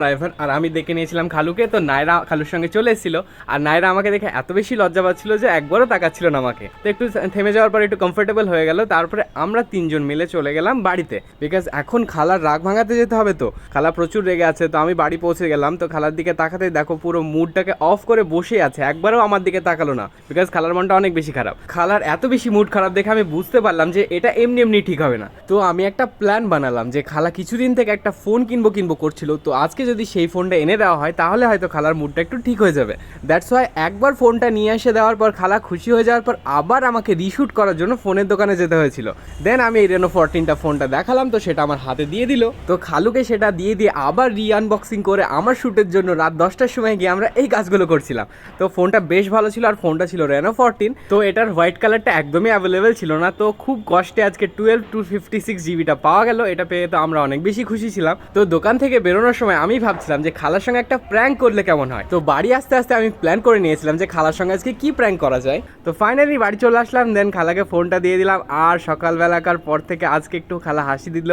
Driver আর আমি দেখে নিয়েছিলাম খালুকে, তো নায়রা খালুর সঙ্গে চলে এসেছিল, আর নায়রা আমাকে দেখে এত বেশি লজ্জা পাচ্ছিল যে একবারও তাকাচ্ছিল না আমাকে। তো একটু থেমে যাওয়ার পর একটু কমফোর্টেবল হয়ে গেল, তারপরে আমরা তিনজন মিলে চলে গেলাম বাড়িতে। বিকজ এখন খালার রাগ ভাঙাতে যেতে হবে তো। খালা প্রচুর রেগে আছে, তো আমি বাড়ি পৌঁছে গেলাম, তো খালার দিকে তাকাতে দেখো পুরো মুডটাকে অফ করে বসে আছে, একবারও আমার দিকে তাকালো না বিকজ খালার মনটা অনেক বেশি খারাপ। খালার এত বেশি মুড খারাপ দেখে আমি বুঝতে পারলাম যে এটা এমনি এমনি ঠিক হবে না। তো আমি একটা প্ল্যান বানালাম যে খালা কিছুদিন থেকে একটা ফোন কিনবো কিনবো করছিল, তো আজকে যদি সেই ফোনটা এনে দেওয়া হয়, তাহলে হয়তো খালার মুডটা একটু ঠিক হয়ে যাবে। দ্যাটস ওয়াই একবার ফোনটা নিয়ে এসে দেওয়ার পর খালা খুশি হয়ে যাওয়ার পর আবার আমাকে রিশুট করার জন্য ফোনের দোকানে যেতে হয়েছিল। দেন আমি এই রেনো ফোরটিনটা ফোনটা দেখালাম, তো সেটা আমার হাতে দিয়ে দিল। তো খালুকে সেটা দিয়ে দিয়ে আবার রি আনবক্সিং করে আমার শ্যুটের জন্য রাত দশটার সময় গিয়ে আমরা এই কাজগুলো করছিলাম। তো ফোনটা বেশ ভালো ছিল আর ফোনটা ছিল রেনো ফোরটিন তো এটার হোয়াইট কালারটা একদমই অ্যাভেলেবেল ছিল না। তো খুব কষ্টে আজকে টুয়েলভ টু ফিফটি সিক্স জিবিটা পাওয়া গেল। এটা পেয়ে তো আমরা অনেক বেশি খুশি ছিলাম। তো দোকান থেকে বেরোনোর সময় আমি ভাবছিলাম যে খালার সঙ্গে একটা প্র্যাঙ্ক করলে কেমন হয়? তো বাড়ি আসতে আসতে আমি প্ল্যান করে নিয়েছিলাম যে খালার সঙ্গে আজকে কি প্র্যাঙ্ক করা যায়। তো ফাইনালি বাড়ি চলে আসলাম দেন খালাকে ফোনটা দিয়ে দিলাম। আর সকালবেলাকার পর থেকে আজকে একটু খালা হাসি দিল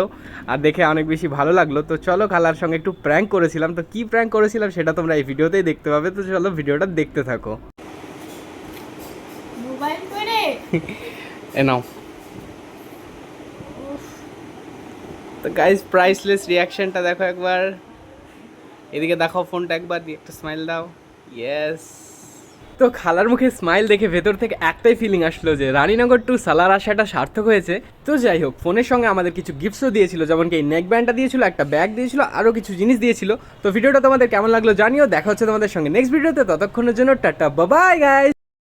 আর দেখে অনেক বেশি ভালো লাগল। তো চলো খালার সঙ্গে একটু প্র্যাঙ্ক করেছিলাম। তো কি প্র্যাঙ্ক করেছিলাম সেটা তোমরা এই ভিডিওতেই দেখতে পাবে। তো চলো ভিডিওটা দেখতে থাকো। মোবাইল করে? এ নাও। তো গাইজ প্রাইসলেস রিয়াকশনটা দেখো একবার। এদিকে দেখো ফোনটা একবার, দিয়ে একটা স্মাইল দাও। ইয়েস তো খালার মুখে স্মাইল দেখে ভেতর থেকে একটাই ফিলিং আসলো যে রানীনগর টু সালার আসাটা সার্থক হয়েছে। তো যাই হোক, ফোনের সঙ্গে আমাদের কিছু গিফটসও দিয়েছিল, যেমন কি নেক ব্যান্ডটা দিয়েছিল, একটা ব্যাগ দিয়েছিল আরও কিছু জিনিস দিয়েছিল। তো ভিডিওটা তোমাদের কেমন লাগল জানিও, দেখা হচ্ছে তোমাদের সঙ্গে নেক্সট ভিডিওতে ততক্ষণের জন্য টাটা বাবাই গাইজ